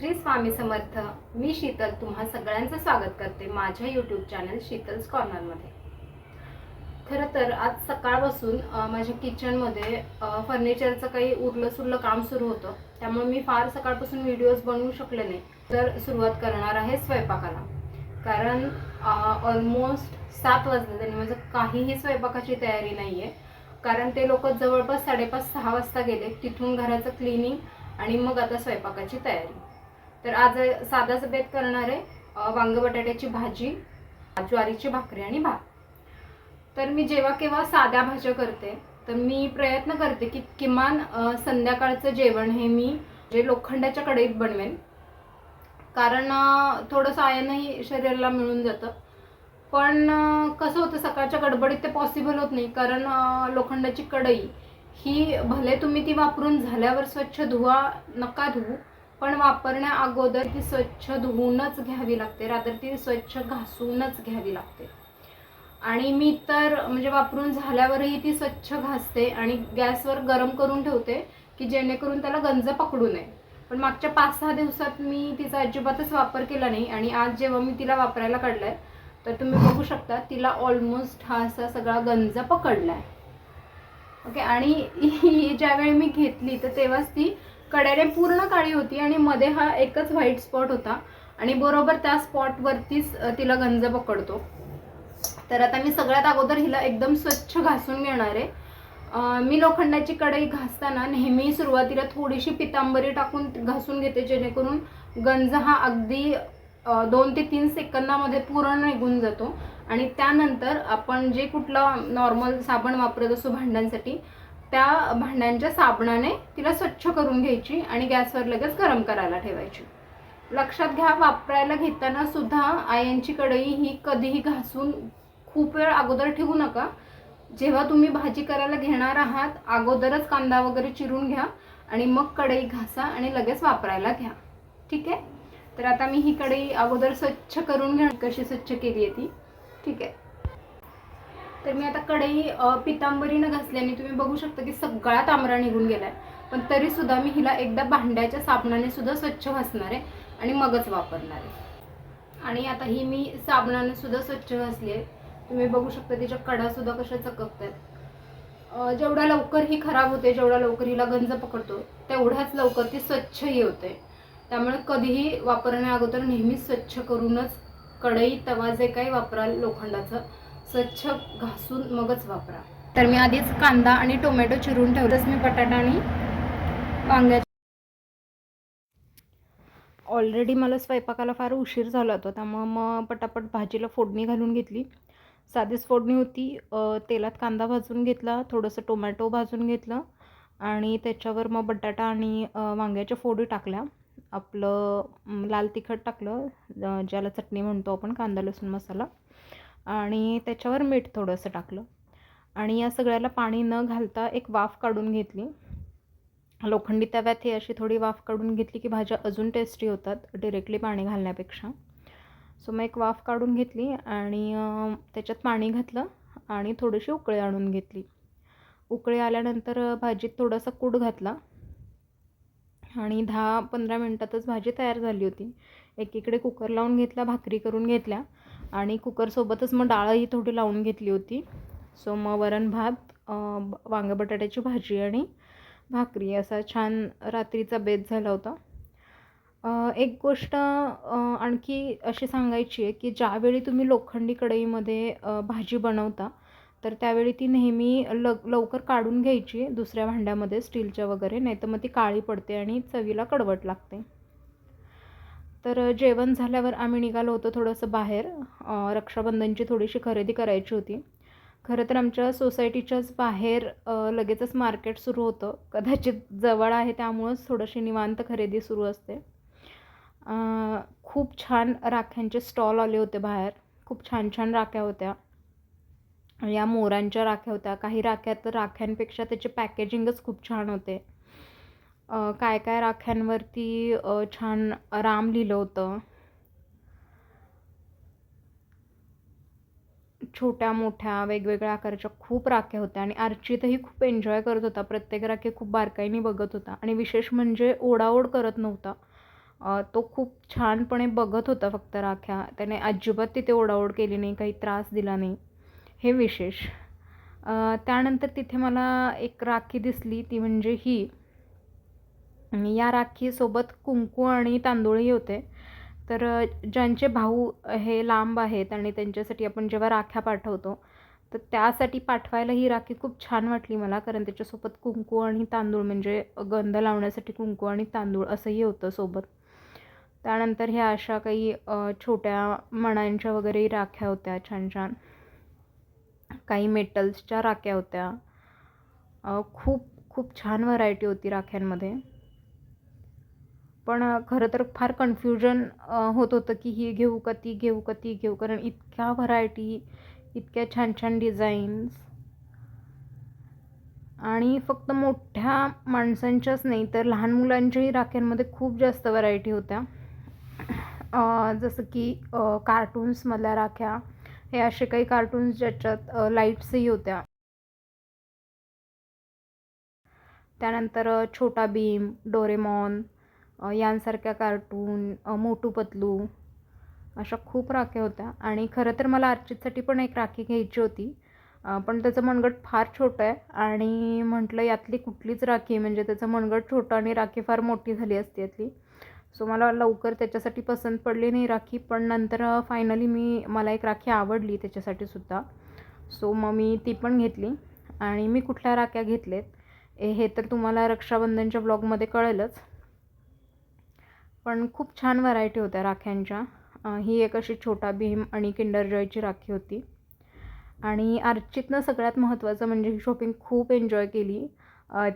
श्री स्वामी समर्थ मी शीतल तुम्हा सगळ्यांचं स्वागत करते माझ्या यूट्यूब चॅनल शीतल्स कॉर्नरमध्ये खरं तर आज सकाळपासून माझ्या किचनमध्ये फर्निचरचं काही उरलं सुरलं काम सुरू होतं. त्यामुळे मी फार सकाळपासून व्हिडिओज बनवू शकले नाही. तर सुरुवात करणार आहे स्वयंपाकाला. कारण ऑलमोस्ट सात वाजले आणि माझं काहीही स्वयंपाकाची तयारी नाही आहे कारण ते लोक जवळपास साडेपाच सहा वाजता गेले. तिथून घराचं क्लिनिंग आणि मग आता स्वयंपाकाची तयारी. तर आज साधा सभेत करणार आहे वांग बटाट्याची भाजी ज्वारीची भाकरी आणि भात. तर मी जेव्हा केव्हा साध्या भाज्या करते तर मी प्रयत्न करते की किमान संध्याकाळचं जेवण हे मी जे लोखंडाच्या कढईत बनवेन. कारण थोडंसं आयनही शरीराला मिळून जातं. पण कसं होतं सकाळच्या गडबडीत ते पॉसिबल होत नाही. कारण लोखंडाची कढई ही भले तुम्ही ती वापरून झाल्यावर स्वच्छ धुवा नका धुवू. पण वापरण्या अगोदर ती स्वच्छ धुवूनच घ्यावी लागते. रात्र ती स्वच्छ घासूनच घ्यावी लागते. आणि मी तर म्हणजे वापरून झाल्यावरही ती स्वच्छ घासते आणि गॅसवर गरम करून ठेवते की जेणेकरून त्याला गंज पकडू नये. पण मागच्या पाच सहा दिवसात मी तिचा अजिबातच वापर केला नाही आणि आज जेव्हा मी तिला वापरायला काढलाय तर तुम्ही बघू शकता तिला ऑलमोस्ट हा असा सगळा गंज पकडलाय. ओके आणि ही ज्यावेळी मी घेतली तर तेव्हाच ती कड्याने पूर्ण काळी होती आणि मध्ये हा एकच व्हाईट स्पॉट होता. आणि बरोबर त्या स्पॉटवरतीच तिला गंज पकडतो. तर आता मी सगळ्यात अगोदर हिला एकदम स्वच्छ घासून घेणार आहे. मी लोखंडाची कढई घासताना नेहमी सुरुवातीला थोडीशी पितांबरी टाकून घासून घेते जेणेकरून गंज हा अगदी दोन ते तीन सेकंदामध्ये पूर्ण निघून जातो. आणि त्यानंतर आपण जे कुठलं नॉर्मल साबण वापरत असतो भांड्यांसाठी त्या भांड्यांच्या साबणाने तिला स्वच्छ करून घ्यायची आणि गॅसवर लगेच गरम करायला ठेवायची. लक्षात घ्या वापरायला घेताना सुद्धा आयांची कढई ही कधीही घासून खूप वेळ अगोदर ठेवू नका. जेव्हा तुम्ही भाजी करायला घेणार आहात अगोदरच कांदा वगैरे चिरून घ्या आणि मग कढई घासा आणि लगेच वापरायला घ्या. ठीक आहे? तर आता मी ही कढई अगोदर स्वच्छ करून घ्या कशी स्वच्छ केली आहे ती. ठीक आहे? तर मी आता कढई पितांबरीनं घासल्याने तुम्ही बघू शकता की सगळा तांबरा निघून गेलाय. पण तरी सुद्धा मी हिला एकदा भांड्याच्या साबणाने सुद्धा स्वच्छ घासणार आहे आणि मगच वापरणार आहे. आणि आता ही मी साबणाने सुद्धा स्वच्छ घासली आहे. तुम्ही बघू शकता तिच्या कडा सुद्धा कशा चककत आहेत जेवढ्या लवकर ही खराब होते जेवढ्या लवकर हिला गंज पकडतो तेवढ्याच लवकर ती स्वच्छही होते. त्यामुळे कधीही वापरण्या अगोदर नेहमीच स्वच्छ करूनच कढई तवा जे काही वापराल लोखंडाचं स्वच्छ घासून मगच वापरा. तर मी आधीच कांदा आणि टोमॅटो चिरून ठेवलंच मी बटाटा आणि वांग्याच्या ऑलरेडी मला स्वयंपाकाला फार उशीर झाला होता त्यामुळं मग पटापट भाजीला फोडणी घालून घेतली. साधीच फोडणी होती. तेलात कांदा भाजून घेतला थोडंसं टोमॅटो भाजून घेतलं आणि त्याच्यावर मग बटाटा आणि वांग्याच्या फोडी टाकल्या. आपलं लाल तिखट टाकलं ज्याला चटणी म्हणतो आपण कांदा लसूण मसाला. आणि त्याच्यावर मीठ थोडंसं टाकलं. आणि या सगळ्याला पाणी न घालता एक वाफ काढून घेतली. लोखंडी तव्यात ही अशी थोडी वाफ काढून घेतली की भाज्या अजून टेस्टी होतात डिरेक्टली पाणी घालण्यापेक्षा. सो मग एक वाफ काढून घेतली आणि त्याच्यात पाणी घातलं आणि थोडीशी उकळी आणून घेतली. उकळी आल्यानंतर भाजीत थोडासा कूट घातला. आणि दहा पंधरा मिनटातच भाजी तयार झाली होती. एकीकडे कुकर लावून घेतला भाकरी करून घेतल्या. आणि कुकरसोबतच मग डाळही थोडी लावून घेतली होती. सो मग वरण भात अं, वांग बटाट्याची भाजी आणि भाकरी असा छान रात्रीचा बेत झाला होता. एक गोष्ट आणखी अशी सांगायची आहे की ज्यावेळी तुम्ही लोखंडी कढईमध्ये भाजी बनवता तर त्यावेळी ती नेहमी ल लवकर काढून घ्यायची दुसऱ्या भांड्यामध्ये स्टीलच्या वगैरे नाही तर मग ती काळी पडते आणि चवीला कडवट लागते. तर जेवण झाल्यावर आम्ही निघालो होतो थोडंसं बाहेर. रक्षाबंधनची थोडीशी खरेदी करायची होती. खरं तर आमच्या सोसायटीच्याच बाहेर लगेचच मार्केट सुरू होतं. कदाचित जवळ आहे त्यामुळंच थोडीशी निवांत खरेदी सुरू असते. खूप छान राख्यांचे स्टॉल आले होते बाहेर. खूप छान छान राख्या होत्या. या मोरांच्या राख्या होत्या. काही राख्या तर राख्यांपेक्षा त्याचे पॅकेजिंगच खूप छान होते. काय काय राख्यांवरती छान राम लिहिलं होतं. छोट्या मोठ्या वेगवेगळ्या आकाराच्या खूप राख्या होत्या आणि अर्चितही खूप एन्जॉय करत होता. प्रत्येक राखी खूप बारकाईने बघत होता आणि विशेष म्हणजे ओढाओढ करत नव्हता. तो खूप छानपणे बघत होता फक्त राख्या. त्याने अजिबात तिथे ओढाओढ केली नाही काही त्रास दिला नाही. हे विशेष. त्यानंतर तिथे मला एक राखी दिसली ती म्हणजे ही. या राखीसोबत कुंकू आणि तांदूळही होते. तर ज्यांचे भाऊ हे लांब आहेत आणि त्यांच्यासाठी आपण जेव्हा राख्या पाठवतो तर त्यासाठी पाठवायला ही राखी खूप छान वाटली मला कारण त्याच्यासोबत कुंकू आणि तांदूळ म्हणजे गंध लावण्यासाठी कुंकू आणि तांदूळ असंही होतं सोबत. त्यानंतर ह्या अशा काही छोट्या मण्यांच्या वगैरे राख्या होत्या छान छान. काही मेटल्सच्या राख्या होत्या. खूप खूप छान व्हरायटी होती राख्यांमध्ये. पण खरं तर फार कन्फ्युजन होत होतं की ही घेऊ का ती घेऊ का ती घेऊ. कारण इतक्या व्हरायटी इतक्या छान छान डिझाईन्स आणि फक्त मोठ्या माणसांच्याच नाही तर लहान मुलांच्याही राख्यांमध्ये खूप जास्त व्हरायटी होत्या. जसं की कार्टून्समधल्या राख्या. हे असे काही कार्टून्स ज्याच्यात लाईट्सही होत्या. त्यानंतर छोटा भीम डोरेमॉन यांसारख्या कार्टून मोटू पतलू अशा खूप राख्या होत्या. आणि खरं तर मला अर्चितसाठी पण एक राखी घ्यायची होती. पण त्याचं मनगट फार छोटं आहे. आणि म्हटलं यातली कुठलीच राखी म्हणजे त्याचं मनगट छोटं आणि राखी फार मोठी झाली असती यातली. सो मला लवकर त्याच्यासाठी पसंत पडली नाही राखी पण नंतर फायनली मी मला एक राखी आवडली त्याच्यासाठी सुद्धा. सो मग मी ती पण घेतली. आणि मी कुठल्या राख्या घेतलेत ए हे तर तुम्हाला रक्षाबंधनच्या ब्लॉगमध्ये कळेलच. पण खूप छान व्हरायटी होत्या राख्यांच्या. ही एक अशी छोटा भीम आणि किंडर जॉयची राखी होती. आणि अर्चितनं सगळ्यात महत्त्वाचं म्हणजे ही शॉपिंग खूप एन्जॉय केली.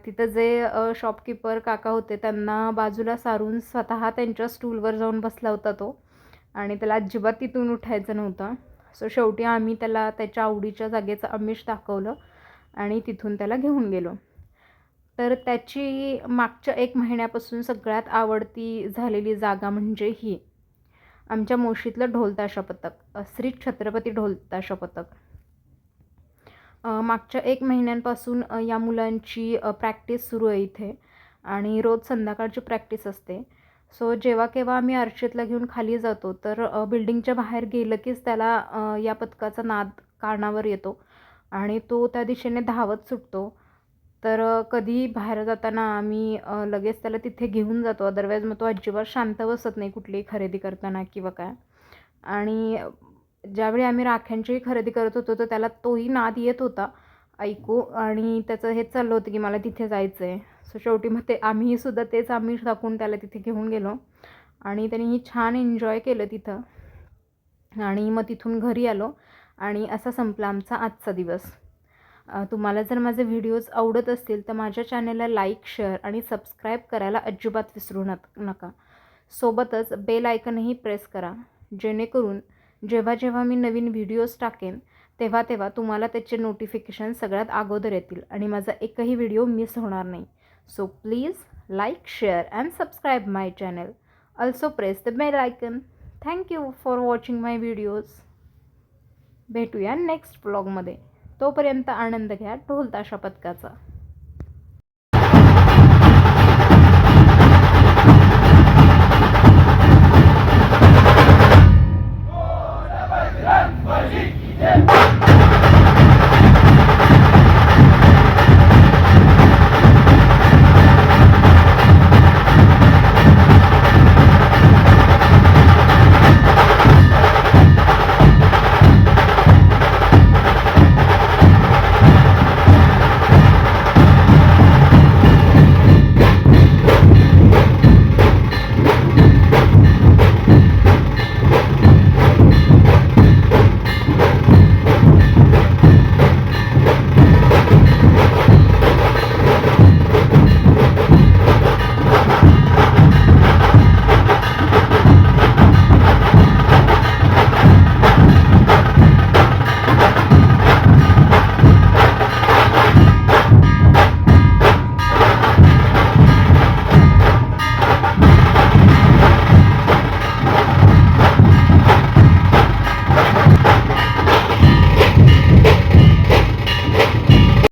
तिथं जे शॉपकीपर काका होते त्यांना बाजूला सारून स्वतः त्यांच्या स्टूलवर जाऊन बसला होता तो. आणि त्याला अजिबात तिथून उठायचं नव्हतं. सो शेवटी आम्ही त्याला त्याच्या आवडीच्या जागेचं आमिष दाखवलं आणि तिथून त्याला घेऊन गेलो. तर त्याची मागच्या एक महिन्यापासून सगळ्यात आवडती झालेली जागा म्हणजे ही. आमच्या मोशीतलं ढोलताशा पथक श्री छत्रपती ढोलताशा पथक. मागच्या एक महिन्यांपासून या मुलांची प्रॅक्टिस सुरू आहे इथे आणि रोज संध्याकाळची प्रॅक्टिस असते. सो जेव्हा केव्हा आम्ही अर्चितला घेऊन खाली जातो तर बिल्डिंगच्या बाहेर गेलं कीच त्याला या पथकाचा नाद कानावर येतो आणि तो त्या दिशेने धावत सुटतो. तर कधी बाहेर जाताना आम्ही लगेच त्याला तिथे घेऊन जातो. अदरवाईज मग तो अजिबात शांत बसत नाही कुठलीही खरेदी करताना किंवा काय. आणि ज्यावेळी आम्ही राख्यांचीही खरेदी करत होतो तर त्याला तोही नाद येत होता. ऐकू आणि त्याचं हेच चाललं होतं की मला तिथे जायचं आहे सो शेवटी मग ते आम्हीही सुद्धा तेच आम्ही दाखवून त्याला तिथे घेऊन गेलो. आणि त्यांनीही छान एन्जॉय केलं तिथं. आणि मग तिथून घरी आलो. आणि असा संपला आमचा आजचा दिवस. तुम्हाला जर माझे व्हिडिओज आवडत असतील तर माझ्या चॅनलला लाईक शेअर आणि सबस्क्राईब करायला अजिबात विसरू न नका. सोबतच बेल आयकनही प्रेस करा. जेणेकरून जेव्हा जेव्हा मी नवीन व्हिडिओज टाकेन तेव्हा तेव्हा तुम्हाला त्याचे नोटिफिकेशन सगळ्यात अगोदर येतील आणि माझा एकही व्हिडिओ मिस होणार नाही. So please like share and subscribe my channel. Also press the bell icon. Thank you for watching my videos. भेटूया नेक्स्ट ब्लॉगमध्ये. तोपर्यंत आनंद घ्या ढोलताशा पथकाचा Yeah.